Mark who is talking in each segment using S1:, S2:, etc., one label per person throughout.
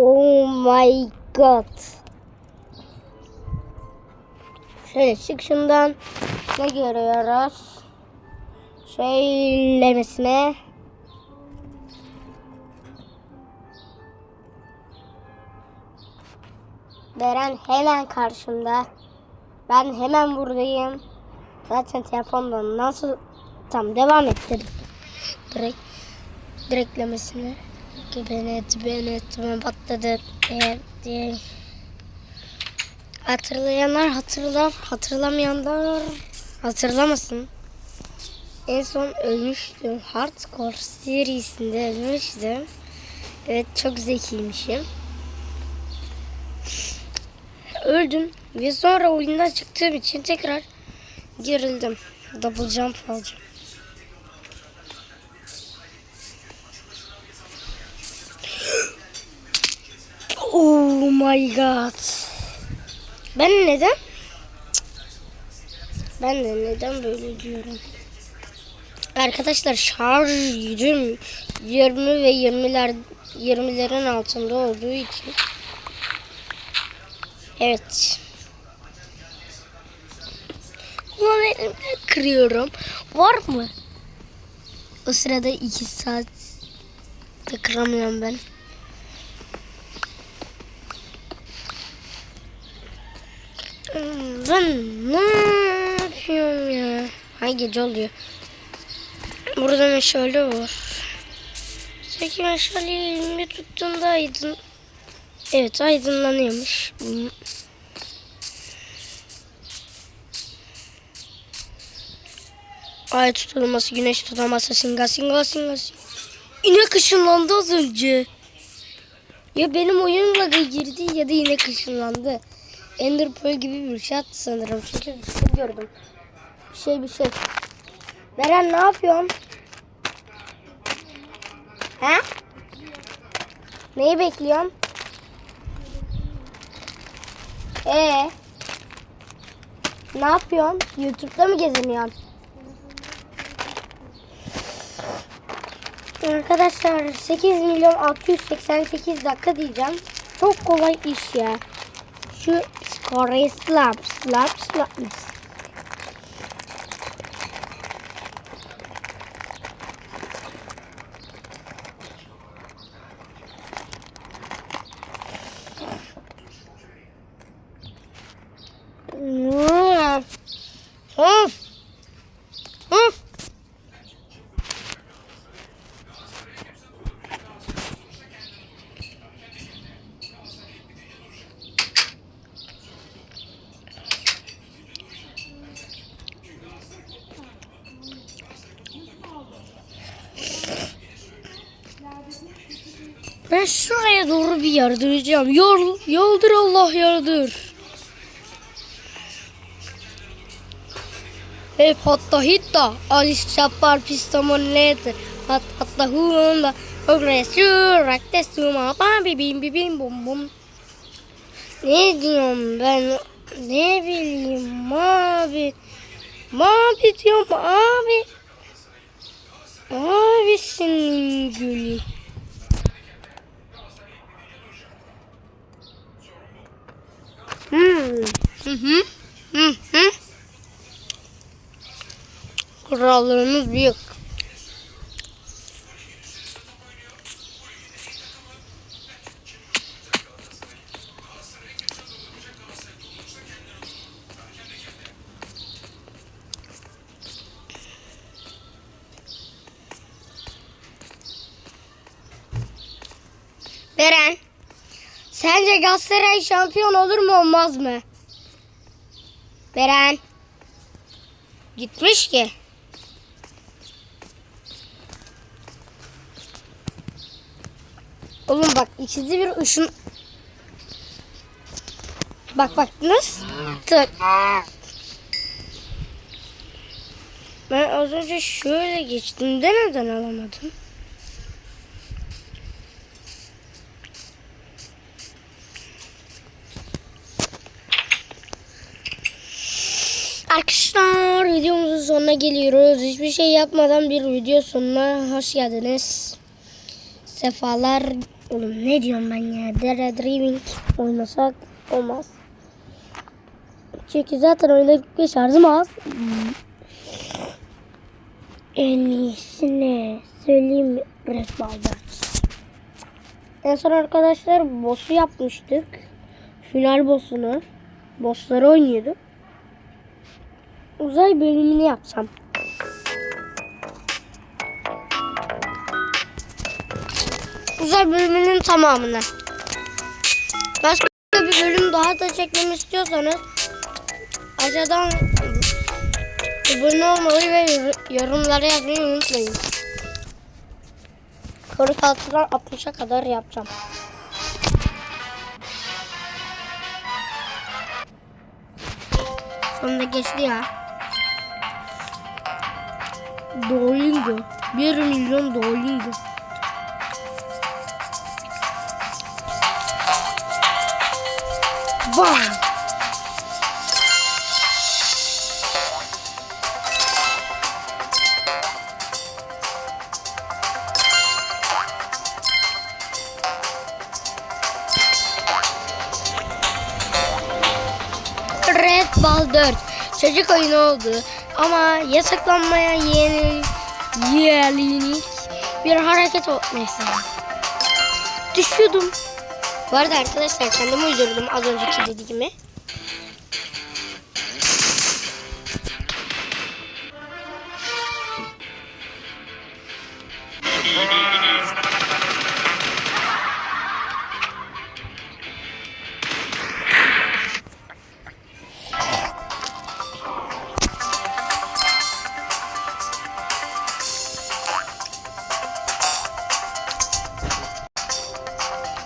S1: Oh my god. Şöyle çık şundan. Ne görüyoruz? Söylemesine. Beren hemen karşımda. Ben hemen buradayım. Zaten telefondan nasıl tam devam ettirdim. Direkt direklemesine. Benet benet ben patladı diye, diye. Hatırlayanlar hatırlar, hatırlamayanlar hatırlamasın. En son ölmüştüm. Hardcore serisinde ölmüştüm. Evet çok zekiymişim. Öldüm ve sonra oyundan çıktığım için tekrar gerildim. Double jump alacağım. Oh my god. Ben neden? Ben de neden böyle diyorum? Arkadaşlar şarj gücüm 20 ve 20'ler 20'lerin altında olduğu için Evet. Ulan elimden kırıyorum. Var mı? O sırada 2 saat kıramıyorum ben. Ben ne yapıyorum ya? Ay gece oluyor. Burada meşale var. Peki meşaleyi elime tuttuğunda aydın... Evet aydınlanıyormuş. Ay tutulması, güneş tutaması, singa singa singa singa. İnek ışınlandı az önce. Ya benim oyun bug'a girdi ya da inek ışınlandı. Ender Pearl gibi bir şey attı sanırım. Çünkü bir şey gördüm. Bir şey bir şey. Beren ne yapıyorsun? He? Neyi bekliyorsun? Ee? Ne yapıyorsun? YouTube'da mı geziniyorsun? Arkadaşlar 8 milyon 688 dakika diyeceğim. Çok kolay iş ya. Şu കുറേ slab slab slab Oof. Ben şuraya doğru bir yardıracağım. Yol, yoldur Allah yardır. Hep hatta hitta. Alice çapar pistamonete. Hat hatta hunda. Progresyor. Raktesuma. Bam bim bim bum bum. Ne diyorum ben? Ne bileyim abi. Mavi diyorum abi. Abisinin gülü. Hı hı. Hı hı. Kurallarımız büyük. Beren, sence Galatasaray şampiyon olur mu olmaz mı? Beren. Gitmiş ki. Oğlum bak ikisi bir ışın. Bak bak nasıl? Ben az önce şöyle geçtim de neden alamadım? Arkadaşlar videomuzun sonuna geliyoruz. Hiçbir şey yapmadan bir video sonuna hoş geldiniz. Sefalar Oğlum ne diyorum ben ya? Dere Driving oynasak olmaz. Çünkü zaten oynadık ve şarjım az. Hmm. En iyisi ne? Söyleyeyim? Red Ball'da. En son arkadaşlar boss'u yapmıştık. Final boss'unu. Boss'ları oynuyorduk. Uzay bölümünü yapsam. Uzay bölümünün tamamını. Başka bir bölüm daha da çekmemi istiyorsanız aşağıdan abone olmayı ve yorumlara yazmayı unutmayın. 46'dan 60'a kadar yapacağım. Sonunda geçti ya. Duolingo. 1 milyon Duolingo. Bam. Red Ball 4 çocuk oyunu oldu ama yasaklanmaya yeni yenilik bir hareket o neyse. Düşüyordum. Bu arada arkadaşlar kendimi uydurdum az önceki dediğimi.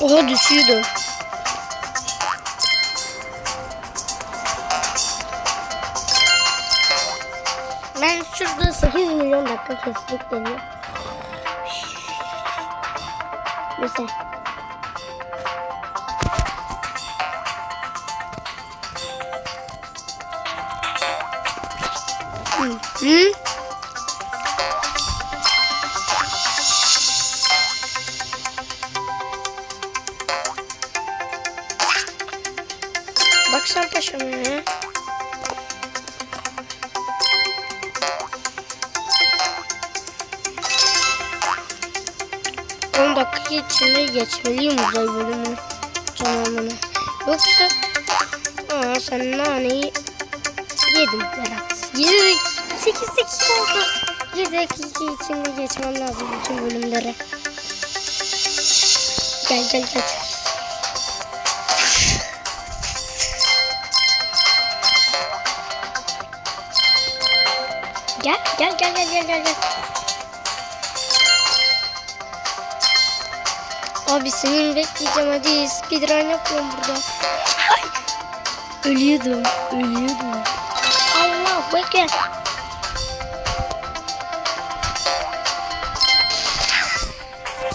S1: Oha düşüyordu. Ben şurada 8 milyon dakika kestik deniyor. Neyse. Hı. Bak sen paşam ya. Dakika içinde geçmeliyim uzay bölümünü tamamını. Yoksa aa sen naneyi yedim Berat. 7 8 8 oldu. 7 dakika içinde geçmem lazım bütün bölümleri. Gel gel gel. Gel gel gel gel gel gel gel. Abi senin bekleyeceğim hadi speedrun yapıyorum burada. Ay. Ölüyordum, ölüyordum. Allah bekle.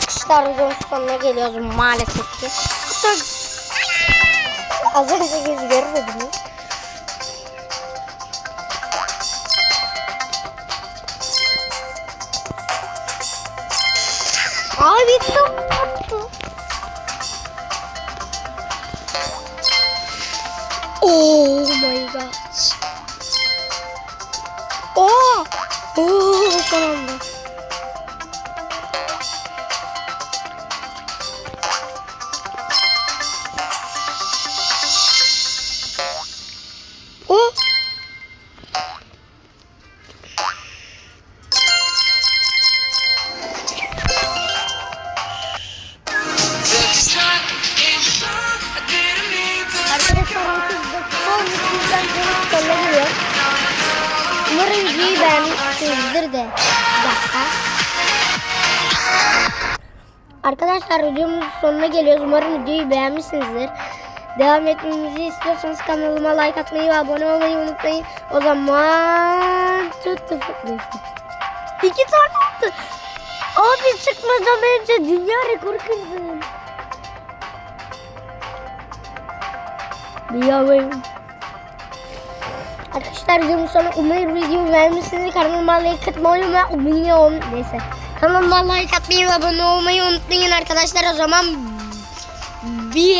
S1: İşte videonun sonuna geliyoruz maalesef ki. Az önce görmediniz. Abi tam yaptı. Oh my god. Oh! Oh son anda. De. Bir dakika. Arkadaşlar videomuzun sonuna geliyoruz. Umarım videoyu beğenmişsinizdir. Devam etmemizi istiyorsanız kanalıma like atmayı ve abone olmayı unutmayın. O zaman tuttu neyse. İki tane attı. Abi çıkmadan önce dünya rekoru kırdın. Biliyorum. Arkadaşlar videomun sonu umarım videomu beğenmişsiniz. Kanalıma like atmayı ve abone olmayı Neyse. Kanalıma like atmayı ve abone olmayı unutmayın arkadaşlar. O zaman bir